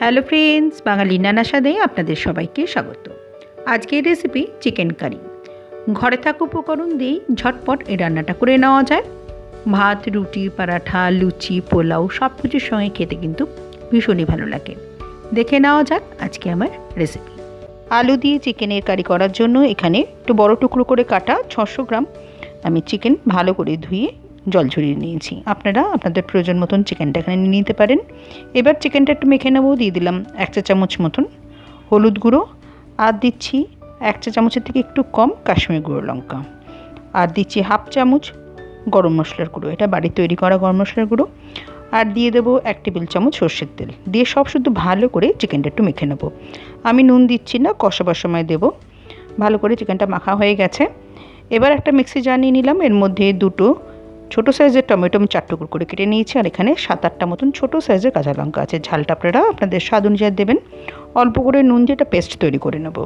Hello friends, বাঙালি নানা স্বাদে আপনাদের সবাইকে স্বাগত। আজকের রেসিপি চিকেন কারি ঘরে থাকা উপকরণ দিয়েই ঝটপট এই রান্নাটা করে নেওয়া যায়। ভাত, রুটি, পরাঠা, লুচি, পোলাও সব কিছুর সঙ্গে খেতে কিন্তু ভীষণই ভালো লাগে। দেখে নেওয়া যাক আজকে আমার রেসিপি আলু দিয়ে চিকেনের কারি করার জন্য এখানে একটু বড় টুকরো করে কাটা ছশো গ্রাম আমি চিকেন ভালো করে ধুয়ে জল ঝরিয়ে নিয়েছি। আপনারা আপনাদের প্রয়োজন মতন চিকেনটা এখানে নিয়ে নিতে পারেন। এবার চিকেনটা একটু মেখে নেব, দিয়ে দিলাম এক চা চামচ মতন হলুদ গুঁড়ো। আর দিচ্ছি এক চা চামচের থেকে একটু কম কাশ্মীর গুঁড়ো লঙ্কা। আর দিচ্ছি হাফ চামচ গরম মশলার গুঁড়ো। এটা বাড়ির তৈরি করা গরম মশলার গুঁড়ো। আর দিয়ে দেবো এক টেবিল চামচ সর্ষের তেল। দিয়ে সব শুধু ভালো করে চিকেনটা একটু মেখে নেব। আমি নুন দিচ্ছি না, কষাবার সময় দেবো। ভালো করে চিকেনটা মাখা হয়ে গেছে। এবার একটা মিক্সি জার নিয়ে নিলাম। এর মধ্যে দুটো ছোটো সাইজের টমেটো আমি চার টুকরো করে কেটে নিয়েছি, আর এখানে সাত আটটা মতন ছোটো সাইজের কাঁচা লঙ্কা আছে। ঝালটা আপনারা আপনাদের স্বাদ অনুযায়ী দেবেন। অল্প করে নুন দিয়ে একটা পেস্ট তৈরি করে নেব।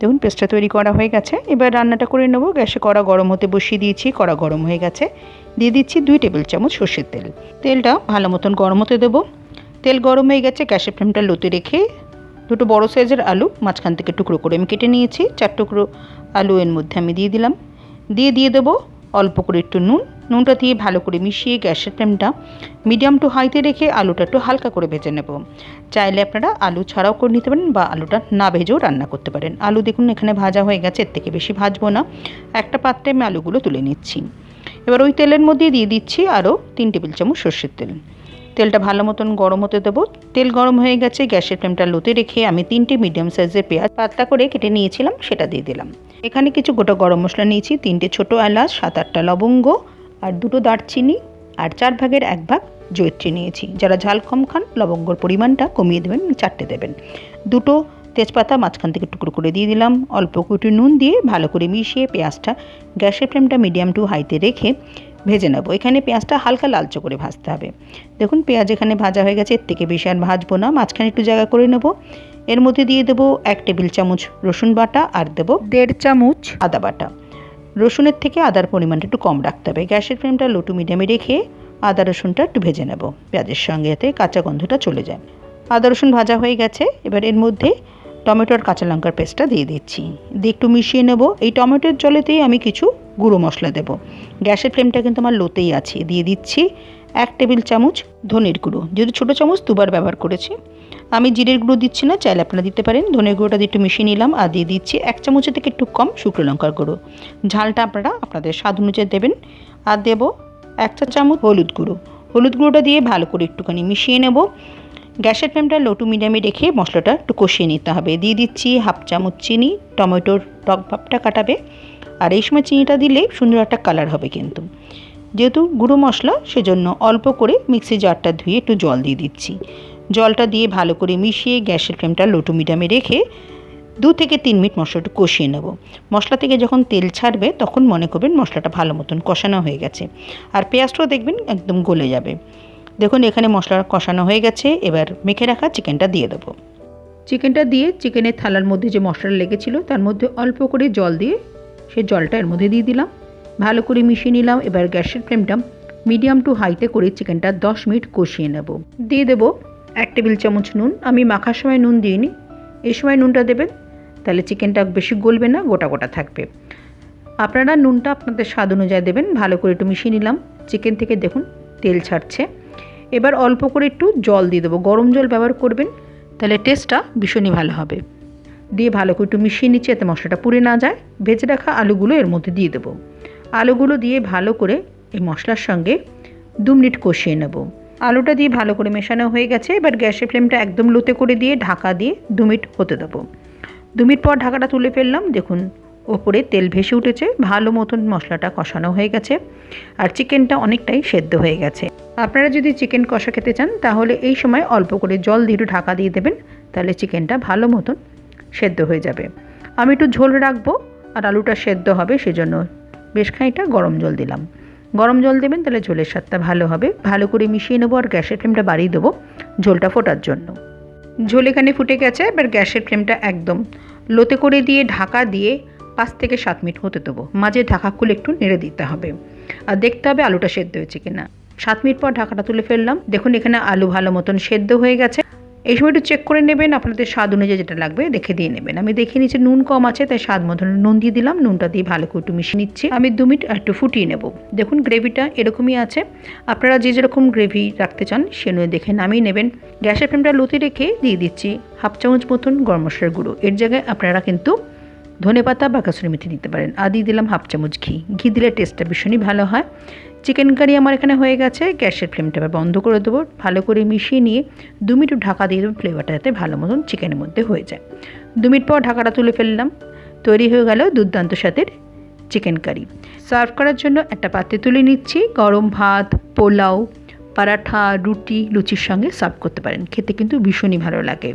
দেখুন, পেস্টটা তৈরি করা হয়ে গেছে। এবার রান্নাটা করে নেব। গ্যাসে কড়া গরম হতে বসিয়ে দিয়েছি। কড়া গরম হয়ে গেছে। দিয়ে দিচ্ছি দুই টেবিল চামচ সর্ষের তেল। তেলটা ভালো মতন গরম হতে দেবো। তেল গরম হয়ে গেছে, গ্যাসের ফ্লেমটা লোতে রেখে দুটো বড় সাইজের আলু মাঝখান থেকে টুকরো করে আমি কেটে নিয়েছি। চার টুকরো আলু এর মধ্যে আমি দিয়ে দিলাম। দিয়ে দিয়ে দেবো অল্প করে একটু নুন। নুনটা দিয়ে ভালো করে মিশিয়ে গ্যাসের ফ্লেমটা মিডিয়াম টু হাইতে রেখে আলুটা একটু হালকা করে ভেজে নেব। চাইলে আপনারা আলু ছাড়াও করে নিতে পারেন বা আলুটা না ভেজেও রান্না করতে পারেন। আলু দেখুন এখানে ভাজা হয়ে গেছে, এর থেকে বেশি ভাজবো না। একটা পাত্রে আমি আলুগুলো তুলে নিচ্ছি। এবার ওই তেলের মধ্যে দিয়ে দিচ্ছি আরও তিন টেবিল চামচ সর্ষের তেল। তেলটা ভালো মতন গরম হতে দেবো। তেল গরম হয়ে গেছে, গ্যাসের ফ্লেমটা লোতে রেখে আমি তিনটে মিডিয়াম সাইজের পেঁয়াজ পাতলা করে কেটে নিয়েছিলাম, সেটা দিয়ে দিলাম। এখানে কিছু গোটা গরম মশলা নিয়েছি, তিনটে ছোটো এলাচ, সাত আটটা লবঙ্গ আর দুটো দারচিনি আর চার ভাগের এক ভাগ জৈত্রী নিয়েছি। যারা ঝাল কম খান লবঙ্গর পরিমাণটা কমিয়ে দেবেন চারটে দেবেন। দুটো তেজপাতা মাঝখান থেকে টুকরো করে দিয়ে দিলাম। অল্প কুটি নুন দিয়ে ভালো করে মিশিয়ে পেঁয়াজটা গ্যাসের ফ্লেমটা মিডিয়াম টু হাইতে রেখে ভেজে নেব। এখানে পেঁয়াজটা হালকা লালচে করে ভাজতে হবে। দেখুন পেঁয়াজ এখানে ভাজা হয়ে গেছে এর থেকে বেশি আর ভাজবো না। মাঝখানে একটু জায়গা করে নেব। এর মধ্যে দিয়ে দেবো এক টেবিল চামচ রসুন বাটা আর দেবো দেড় চামচ আদা বাটা। রসুনের থেকে আদার পরিমাণটা একটু কম রাখতে হবে। গ্যাসের ফ্লেমটা লো টু মিডিয়ামে রেখে আদা রসুনটা একটু ভেজে নেব। পেঁয়াজের সঙ্গে এতে কাঁচা গন্ধটা চলে যায়। আদা রসুন ভাজা হয়ে গেছে। এবার এর মধ্যে টমেটো আর কাঁচা লঙ্কার পেস্টটা দিয়ে দিচ্ছি। দিয়ে একটু মিশিয়ে নেব। এই টমেটোর জলেতেই আমি কিছু গুঁড়ো মশলা দেবো। গ্যাসের ফ্লেমটা কিন্তু আমার লোতেই আছে। দিয়ে দিচ্ছি এক টেবিল চামচ ধনের গুঁড়ো। যদি ছোটো চামচ দুবার ব্যবহার করেছি। আমি জিরের গুঁড়ো দিচ্ছি না, চাইলে আপনারা দিতে পারেন। ধনের গুঁড়োটা দিয়ে একটু মিশিয়ে নিলাম আর দিয়ে দিচ্ছি এক চামচের থেকে একটু কম শুকনো লঙ্কার গুঁড়ো। ঝালটা আপনারা আপনাদের স্বাদ অনুযায়ী দেবেন। আর দেবো এক চা চামচ হলুদ গুঁড়ো। হলুদ গুঁড়োটা দিয়ে ভালো করে একটুখানি মিশিয়ে নেব। গ্যাসের ফ্লেমটা লো টু মিডিয়ামে রেখে মশলাটা একটু কষিয়ে নিতে হবে। দিয়ে দিচ্ছি হাফ চামচ চিনি, টমেটোর টক ভাবটা কাটাবে। আর এই সময় চিনিটা দিলে সুন্দর একটা কালার হবে কিন্তু। যেহেতু গুঁড়ো মশলা, সেজন্য অল্প করে মিক্সি জারটা ধুয়ে একটু জল দিয়ে দিচ্ছি। জলটা দিয়ে ভালো করে মিশিয়ে গ্যাসের ফ্লেমটা লোটু মিডিয়ামে রেখে দু থেকে তিন মিনিট মশলাটা কষিয়ে নেব। মশলা থেকে যখন তেল ছাড়বে, তখন মনে করবেন মশলাটা ভালো মতন কষানো হয়ে গেছে। আর পেঁয়াজটাও দেখবেন একদম গলে যাবে। দেখুন, এখানে মশলা কষানো হয়ে গেছে। এবার মেখে রাখা চিকেনটা দিয়ে দেবো। চিকেনটা দিয়ে চিকেনের থালার মধ্যে যে মশলা লেগেছিল, তার মধ্যে অল্প করে জল দিয়ে সে জলটা এর মধ্যে দিয়ে দিলাম। ভালো করে মিশিয়ে নিলাম। এবার গ্যাসের ফ্লেমটা মিডিয়াম টু হাইতে করে চিকেনটা দশ মিনিট কষিয়ে নেব। দিয়ে দেবো এক টেবিল চামচ নুন, আমি মাখার সময় নুন দিইনি। এই সময় নুনটা দেবেন, তাহলে চিকেনটা বেশি গলবে না, গোটা গোটা থাকবে। আপনারা নুনটা আপনাদের স্বাদ অনুযায়ী দেবেন, ভালো করে একটু মিশিয়ে নিলাম। চিকেন থেকে দেখুন, তেল ছাড়ছে। এবার অল্প করে একটু জল দিয়ে দেবো। গরম জল ব্যবহার করবেন, তাহলে টেস্টটা ভীষণই ভালো হবে। দিয়ে ভালো করে একটু মিশিয়ে নিচ্ছি, যাতে মশলাটা পুড়ে না যায়। ভেজে রাখা আলুগুলো এর মধ্যে দিয়ে দেবো। আলুগুলো দিয়ে ভালো করে এই মশলার সঙ্গে দু মিনিট কষিয়ে নেব। আলুটা দিয়ে ভালো করে মেশানো হয়ে গেছে। এবার গ্যাসের ফ্লেমটা একদম লোতে করে দিয়ে ঢাকা দিয়ে দু মিনিট হতে দেবো। দু মিনিট পর ঢাকাটা তুলে ফেললাম। দেখুন, ওপরে তেল ভেসে উঠেছে। ভালো মতন মশলাটা কষানো হয়ে গেছে। আর চিকেনটা অনেকটাই সেদ্ধ হয়ে গেছে। আপনারা যদি চিকেন কষা খেতে চান, তাহলে এই সময় অল্প করে জল দিয়ে ঢাকা দিয়ে দেবেন। তাহলে চিকেনটা ভালো মতন সেদ্ধ হয়ে যাবে। আমি একটু ঝোল রাখব। আর আলুটা সেদ্ধ হবে, সেজন্য বেশ খানিকটা গরম জল দিলাম। গরম জল দেবেন, তাহলে ঝোলের স্বাদটা ভালো হবে। ভালো করে মিশিয়ে নেব আর গ্যাসের ফ্লেমটা বাড়িয়ে দেবো ঝোলটা ফোটার জন্য। ঝোল এখানে ফুটে গেছে, এবার গ্যাসের ফ্লেমটা একদম লোতে করে দিয়ে ঢাকা দিয়ে পাঁচ থেকে সাত মিনিট হতে দেবো। মাঝে ঢাকা খুলে একটু নেড়ে দিতে হবে। আর দেখতে হবে আলুটা সেদ্ধ হয়েছে কিনা। সাত মিনিট পর ঢাকাটা তুলে ফেললাম। দেখুন এখানে আলু ভালো মতন সেদ্ধ হয়ে গেছে। এই সময় একটু চেক করে নেবেন, আপনাদের স্বাদ অনুযায়ী যেটা লাগবে দেখে দিয়ে নেবেন। আমি দেখে নিচ্ছি নুন কম আছে, তাই স্বাদ মতন নুন দিয়ে দিলাম, নুনটা দিয়ে ভালো করে একটু মিশিয়ে নিচ্ছি। আমি দু মিনিট একটু ফুটিয়ে নেব। দেখুন, গ্রেভিটা এরকমই আছে। আপনারা যে যেরকম গ্রেভি রাখতে চান, সে অনুযায়ী দেখে নামিয়ে নেবেন। গ্যাসের ফ্লেমটা লুতে রেখে দিয়ে দিচ্ছি হাফ চামচ মতন গরম মশলার গুঁড়ো। এর জায়গায় আপনারা কিন্তু ধনে পাতা বা কাসুরি মেথি দিতে পারেন। আর দিয়ে দিলাম হাফ চামচ ঘি। ঘি দিলে টেস্টটা ভীষণই ভালো হয়। চিকেন কারি আমার এখানে হয়ে গেছে। গ্যাসের ফ্লেমটা এবার বন্ধ করে দেবো। ভালো করে মিশিয়ে নিয়ে দু মিনিট ঢাকা দিয়ে দেবো ফ্লেভারটা যাতে ভালো মতন চিকেনের মধ্যে হয়ে যায়। দু মিনিট পর ঢাকাটা তুলে ফেললাম। তৈরি হয়ে গেল দুর্দান্ত স্বাদের চিকেন কারি সার্ভ করার জন্য একটা পাত্রে তুলে নিচ্ছি। গরম ভাত, পোলাও, পরাঠা, রুটি, লুচির সঙ্গে সার্ভ করতে পারেন। খেতে কিন্তু ভীষণই ভালো লাগে।